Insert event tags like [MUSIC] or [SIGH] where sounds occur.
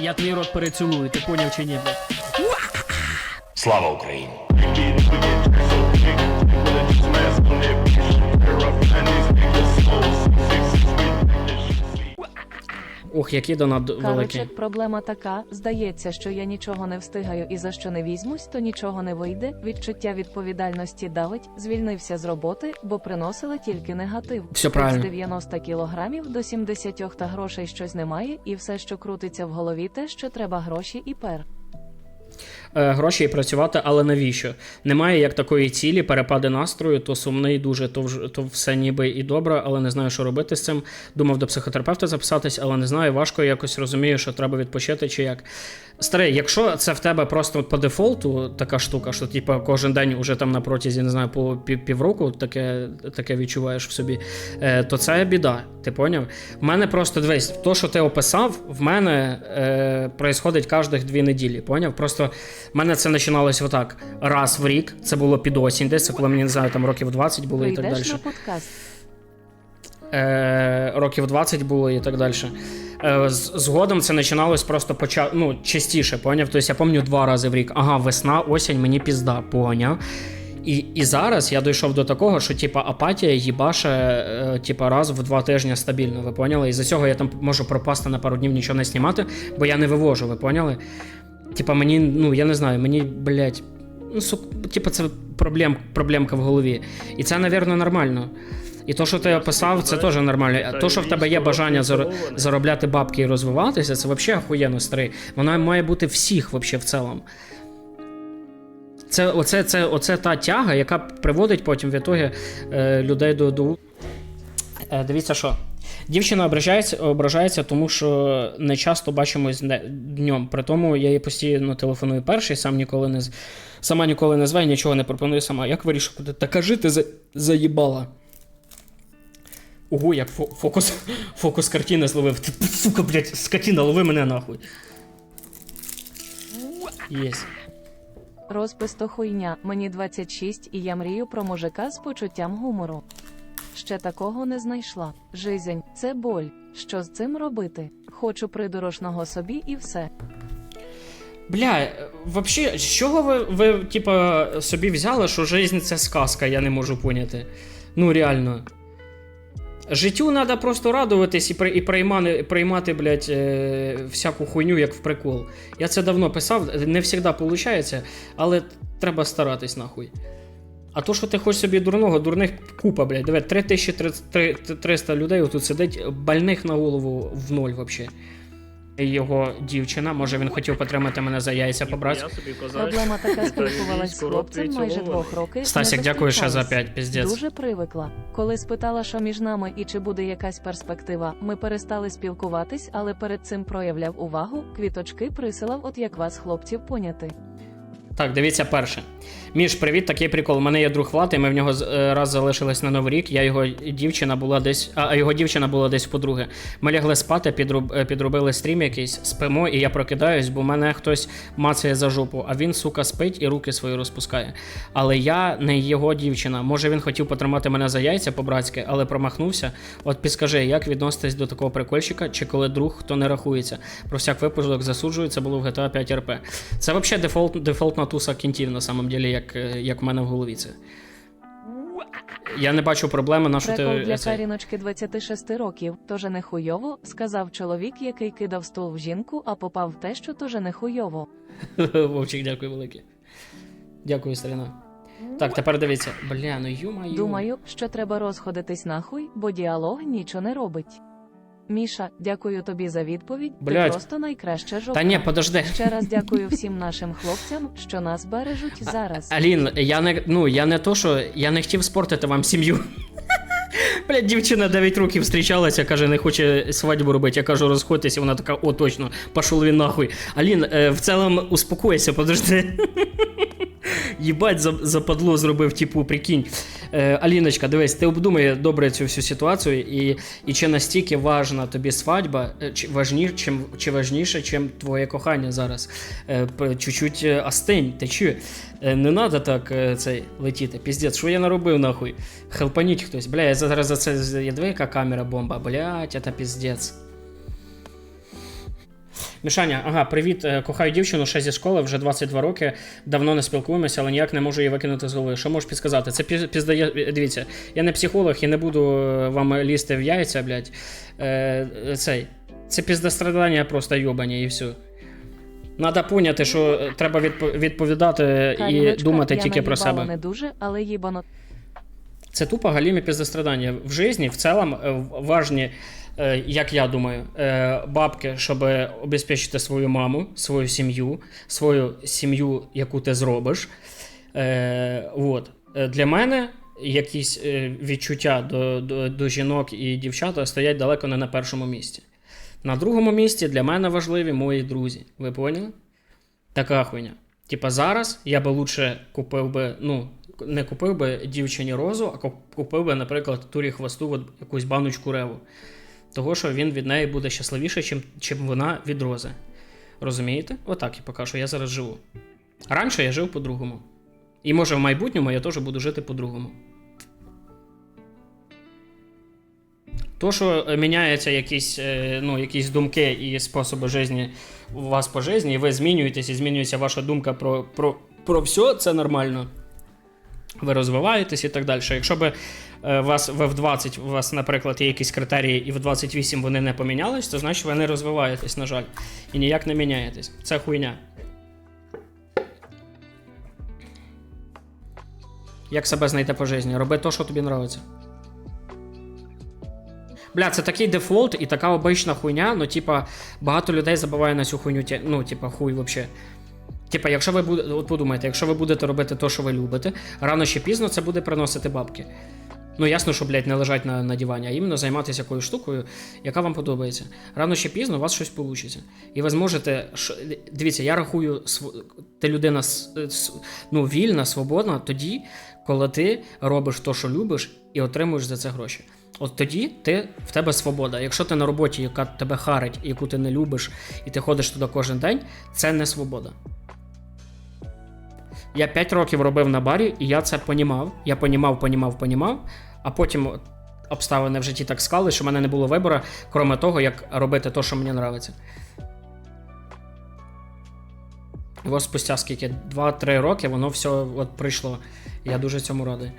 Я твій рот перецілую, ти поняв чи ні? Слава Україні! Ох, який донат великий. Короче, проблема така. Здається, що я нічого не встигаю і за що не візьмусь, то нічого не вийде. Відчуття відповідальності давить, звільнився з роботи, бо приносили тільки негатив. Все З 90 кілограмів до 70 та грошей щось немає, і все, що крутиться в голові, те, що треба гроші і пер. Е, гроші і працювати, але навіщо? Немає як такої цілі, перепади настрою, то сумний дуже, то, вж- то все ніби і добре, але не знаю, що робити з цим. Думав до психотерапевта записатись, але не знаю, важко якось розумію, що треба відпочити чи як. Старий, якщо це в тебе просто по дефолту така штука, що типу, кожен день уже там на протязі, не знаю, по півроку таке, таке відчуваєш в собі, е, то це біда. Ти поняв? В мене просто дивись, то, що ти описав, в мене е, происходить кожних дві неділі. Поняв? Просто в мене це починалось отак. Раз в рік, це було під осінь, десь це коли мені не знаю, там років 20 було і так далі. На подкаст. Е, років 20 було і так далі. Е, з- згодом це починалось просто поча... ну, частіше, поняв? Тобто я пам'ятаю два рази в рік. Ага, весна, осінь, мені пізда, поняв. І, і зараз я дійшов до такого, що типа апатія їбаше е, типа раз в два тижні стабільно, ви поняли? І за цього я там можу пропасти на пару днів нічого не знімати, бо я не вивожу, ви поняли? Типа мені, ну я не знаю, мені, блядь, ну, сук, типа це проблем, проблемка в голові. І це, напевно, нормально. І то, що ти описав, це теж нормально. А то, що в тебе є бажання заробляти бабки і розвиватися, це взагалі охуєнно старий. Вона має бути всіх вообще в цілому. Це, оце, це, оце та тяга, яка приводить потім в ітогі е, людей до. до... Е, дивіться що. Дівчина ображається, ображається, тому що не часто бачимось днем. При тому я їй постійно телефоную перший, сам ніколи не сама ніколи не зве, нічого не пропоную сама. Як вирішувати? Та кажи, ти за... заїбала. Ого, як фо- фокус, [LAUGHS] фокус картини зловив. Ти, сука, блядь, скотина, лови мене нахуй. Єсть. Розпис то хуйня, мені 26 і я мрію про мужика з почуттям гумору. Ще такого не знайшла. Жизнь це боль. Що з цим робити? Хочу придорожного собі і все. Бля, е, вообще, з чого ви, ви типа, собі взяли, що жизнь це сказка, я не можу поняти. Ну, реально. Життю треба просто радуватись і, і приймати, приймати, блядь, е, всяку хуйню, як в прикол. Я це давно писав, не завжди виходить, але треба старатись нахуй. А то, що ти хочеш собі дурного, дурних купа, блядь, диви, 3300 людей отут сидить, больних на голову в ноль вообще. Його дівчина, може він хотів потримати мене за яйця побрати. Проблема така спілкувалась з хлопцем майже двох років. Стасік, дякую ще за. 5, піздець. Дуже привикла. Коли спитала, що між нами і чи буде якась перспектива, ми перестали спілкуватись, але перед цим проявляв увагу, квіточки присилав, от як вас, хлопців, поняти. Так, дивіться перше. Міш, привіт, такий прикол. У мене є друг Влад, і ми в нього е, раз залишились на Новий рік. Я його дівчина була десь, а його дівчина була десь подруги. Ми лягли спати, підруб, е, підробили стрім якийсь, спимо, і я прокидаюсь, бо мене хтось мацає за жопу, а він, сука, спить і руки свої розпускає. Але я не його дівчина. Може, він хотів потримати мене за яйця по-братськи, але промахнувся. От підскажи, як відноситесь до такого прикольщика, чи коли друг, хто не рахується? Про всяк випадок засуджую, це було в GTA 5 RP. Це взагалі дефолт, дефолтна туса кінтів, на самом деле, як, е, як в мене в голові це. Я не бачу проблеми, на що ти. для Каріночки 26 років, тоже не хуйово, сказав чоловік, який кидав стул в жінку, а попав в те, що тоже не хуйово. [LAUGHS] Вовчик, дякую велике. Дякую, старина. Так, тепер дивіться. Бля, ну ю-маю. Думаю, що треба розходитись нахуй, бо діалог нічого не робить. Міша, дякую тобі за відповідь. Блядь. Ти просто найкраща жовта. Та ні, подожди. Ще раз дякую всім нашим хлопцям, що нас бережуть зараз. Алін, я не ну я не то, що я не хотів спортити вам сім'ю. Блядь, дівчина 9 років зустрічалася, каже, не хоче свадьбу робити. Я кажу, розходьтеся, вона така, о, точно, пішов він нахуй. Алін, е, в цілому успокойся, подожди. Їбать, западло зробив, типу, прикинь. Е, Аліночка, дивись, ти обдумай добре цю всю ситуацію, і, і чи настільки важна тобі свадьба, е, чи, важні, чим, чи важніше, чим твоє кохання зараз. Е, чуть-чуть е, остинь, ти чує? Е, Не треба так е, цей летіти. Піздець, що я наробив нахуй? Хелпаніть хтось. Бля, я зараз за це. Я диви, яка камера бомба, блядь, це піздець. Мішаня, ага, привіт, е, кохаю дівчину ще зі школи, вже 22 роки, давно не спілкуємося, але ніяк не можу її викинути з голови. Що можеш підсказати? Це піз- піздає. Дивіться, я не психолог і не буду е, вам лізти в яйця, блядь. Е, е, цей. Це піздострадання просто йобані і все. Надо поняти, що е, треба відпо- відповідати і Каріночка, думати я тільки про себе. не дуже, але їбано Це тупо галімі піздострадання. В житті в цілому е, важні, е, як я думаю, е, бабки, щоб обезпечити свою маму, свою сім'ю, свою сім'ю, яку ти зробиш. Е, от. Е, Для мене якісь е, відчуття до, до, до жінок і дівчат стоять далеко не на першому місці. На другому місці для мене важливі мої друзі. Ви поняли? Така хуйня. Типа зараз я би лучше купив би, ну, не купив би дівчині розу, а купив би, наприклад, турі хвосту от якусь баночку реву. Того, що він від неї буде щасливіше, чим, чим вона від рози. Розумієте? Отак я поки що я зараз живу. Раніше я жив по-другому. І може в майбутньому я теж буду жити по-другому. То, що е, міняються якісь, е, ну, якісь думки і способи житті у вас по житті, і ви змінюєтесь, і змінюється ваша думка про, про, про все, це нормально. Ви розвиваєтесь і так далі. Якщо б е, вас ви в 20, у вас, наприклад, є якісь критерії, і в 28 вони не помінялись, то значить ви не розвиваєтесь, на жаль. І ніяк не міняєтесь. Це хуйня. Як себе знайти по житті? Роби те, що тобі подобається. Бля, це такий дефолт і така обична хуйня, ну, типа, багато людей забуває на цю хуйню, ну, типа, хуй вообще. Типа, якщо ви будете, от подумайте, якщо ви будете робити те, що ви любите, рано чи пізно це буде приносити бабки. Ну, ясно, що, блядь, не лежать на, на дивані, а іменно займатися якоюсь штукою, яка вам подобається. Рано чи пізно у вас щось вийде. І ви зможете. Дивіться, я рахую, ти людина ну, вільна, свободна тоді, коли ти робиш те, що любиш, і отримуєш за це гроші. От тоді ти в тебе свобода. Якщо ти на роботі, яка тебе харить, яку ти не любиш, і ти ходиш туди кожен день, це не свобода. Я 5 років робив на барі, і я це понімав. Я понімав, понімав, понімав, а потім обставини в житті так склали, що в мене не було вибору, крім того, як робити те, що мені подобається. І ось спустя скільки? 2-3 роки воно все от прийшло. Я дуже цьому радий.